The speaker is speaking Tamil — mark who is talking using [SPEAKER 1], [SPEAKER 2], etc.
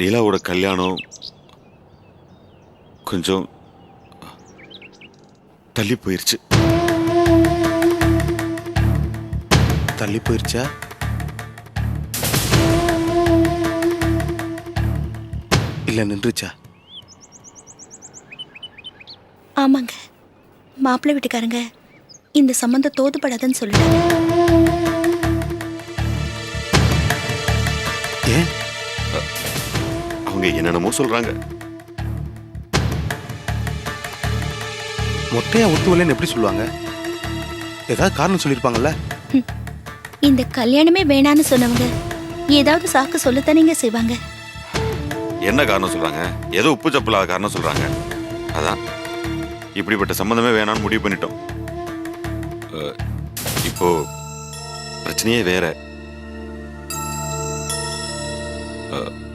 [SPEAKER 1] லீலாவோட கல்யாணம் கொஞ்சம் தள்ளி போயிருச்சு.
[SPEAKER 2] தள்ளி போயிருச்சா? இல்ல நின்றுச்சா?
[SPEAKER 3] ஆமாங்க. மாப்பிள்ளை வீட்டுக்காரங்க இந்த சம்மந்தம் தோதுபடாதுன்னு சொல்லிட்டாங்க.
[SPEAKER 1] அவங்க என்னென்னமோ சொல்றாங்க.
[SPEAKER 2] மொட்டையா ஒத்துவலைன்னு எப்படி சொல்லுவாங்க? ஏதாவது காரணம் சொல்லியிருப்பாங்கல்ல
[SPEAKER 3] இந்த கல்யாணமே வேணான்னு சொன்னவங்க ஏதாவது சாக்கு சொல்லத்தானேங்க செய்வாங்க.
[SPEAKER 1] என்ன காரணம் சொல்றாங்க? ஏதோ உப்பு சப்பலாக காரணம் சொல்றாங்க. அதான். இப்படிப்பட்ட சம்பந்தமே வேணாம்னு முடிவு பண்ணிட்டோம். இப்போ பிரச்சனையே வேற.